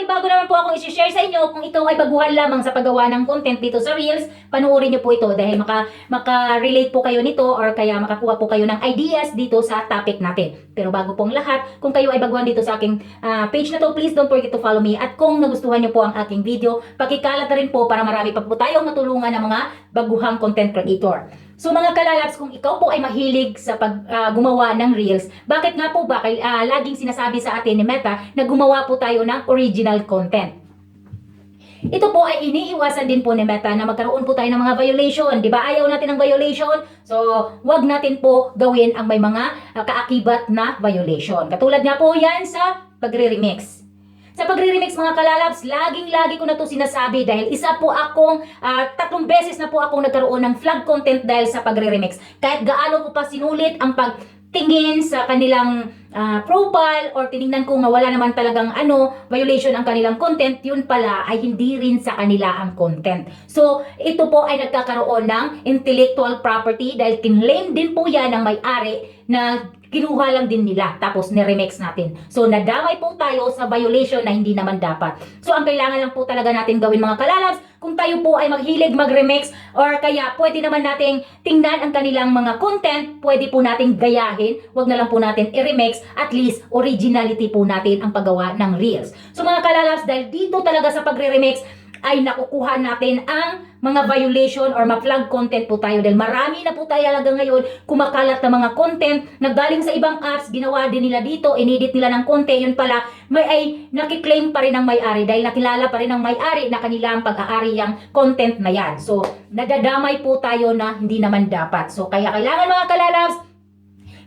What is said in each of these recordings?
may bago naman po akong isi-share sa inyo. Kung ikaw ay baguhan lamang sa paggawa ng content dito sa Reels, panuorin niyo po ito dahil maka, maka-relate po kayo nito or kaya makakuha po kayo ng ideas dito sa topic natin. Pero bago pong lahat, kung kayo ay baguhan dito sa aking ah, page na to, please don't forget to follow me. At kung nagustuhan niyo po ang aking video, pakikalat na rin po para marami pa po tayong matulungan ng mga baguhang content creator. So mga kalalabs, kung ikaw po ay mahilig sa pag ah, gumawa ng reels, bakit nga po ba kay, ah, laging sinasabi sa atin ni Meta na gumawa po tayo ng original content? Ito po ay iniiwasan din po ni Meta na magkaroon po tayo ng mga violation. Di ba ayaw natin ng violation? So, wag natin po gawin ang may mga ah, kaakibat na violation. Katulad nga po yan sa pagre-remix. Sa pagre-remix mga kalalabs, laging-lagi ko na to sinasabi dahil isa po akong, ah, tatlong beses na po akong nagkaroon ng flag content dahil sa pagre-remix. Kahit gaano ko pa sinulit ang pagtingin sa kanilang ah, profile or tiningnan ko nga wala naman talagang ano, violation ang kanilang content, yun pala ay hindi rin sa kanila ang content. So, ito po ay nagkakaroon ng intellectual property dahil kinlaim din po yan ng may-ari na kinuha lang din nila tapos ni-remix natin. So nadamay po tayo sa violation na hindi naman dapat. So ang kailangan lang po talaga natin gawin mga kalalabs, kung tayo po ay maghilig mag-remix or kaya pwede naman nating tingnan ang kanilang mga content, pwede po nating gayahin, wag na lang po natin i-remix, at least originality po natin ang paggawa ng reels. So mga kalalabs, dahil dito talaga sa pagre-remix, ay nakukuha natin ang mga violation or ma-flag content po tayo dahil marami na po tayo talaga ngayon kumakalat na mga content na galing sa ibang apps, ginawa din nila dito, inedit nila ng konti, yun pala, may ay nakiklaim pa rin ng may-ari dahil nakilala pa rin ng may-ari na kanilang pag-aari yung content na yan. So, nadadamay po tayo na hindi naman dapat. So, kaya kailangan mga kalalabs,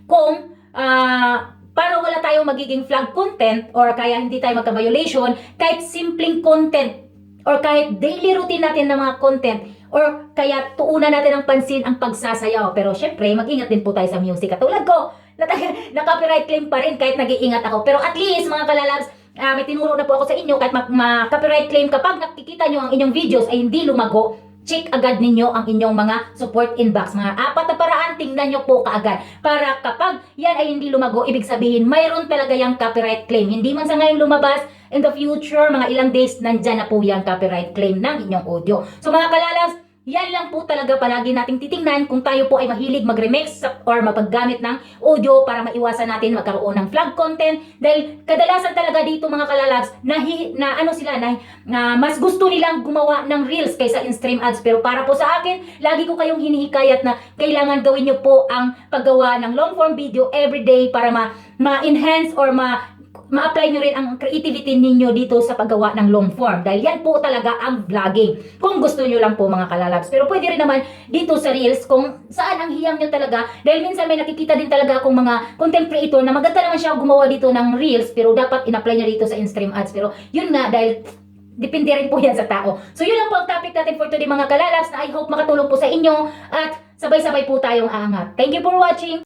kung ah para wala tayong magiging flag content or kaya hindi tayo magka-violation, kahit simpleng content or kahit daily routine natin ng mga content or kaya tuunan natin ng pansin ang pagsasayaw. Pero syempre, mag-ingat din po tayo sa music. Katulad ko, na, na copyright claim pa rin kahit nag-iingat ako. Pero at least, mga kalalabs, ah, may tinuro na po ako sa inyo kahit ma-copyright claim kapag nakikita nyo ang inyong videos ay hindi lumago, check agad ninyo ang inyong mga support inbox. Mga apat na paraan, tingnan nyo po kaagad. Para kapag yan ay hindi lumago, ibig sabihin, mayroon talaga yung copyright claim. Hindi man sa ngayon lumabas, in the future, mga ilang days, nandyan na po yung copyright claim ng inyong audio. So mga kalalabs, yan lang po talaga palagi nating titingnan kung tayo po ay mahilig mag-remix or mapaggamit ng audio para maiwasan natin magkaroon ng flag content. Dahil kadalasan talaga dito mga kalalabs na, na ano sila na, na mas gusto nilang gumawa ng reels kaysa in-stream ads. Pero para po sa akin lagi ko kayong hinihikayat na kailangan gawin nyo po ang paggawa ng long form video everyday para ma, ma-enhance or ma ma-apply nyo rin ang creativity ninyo dito sa paggawa ng long form. Dahil yan po talaga ang vlogging. Kung gusto nyo lang po mga kalalabs. Pero pwede rin naman dito sa Reels kung saan ang hiyang nyo talaga. Dahil minsan may nakikita din talaga akong mga content creator na maganda naman siya gumawa dito ng Reels pero dapat in-apply niya dito sa in-stream ads. Pero yun nga dahil Depende rin po yan sa tao. So yun lang po ang topic natin for today mga kalalabs na I hope makatulong po sa inyo at sabay-sabay po tayong aangat. Thank you for watching!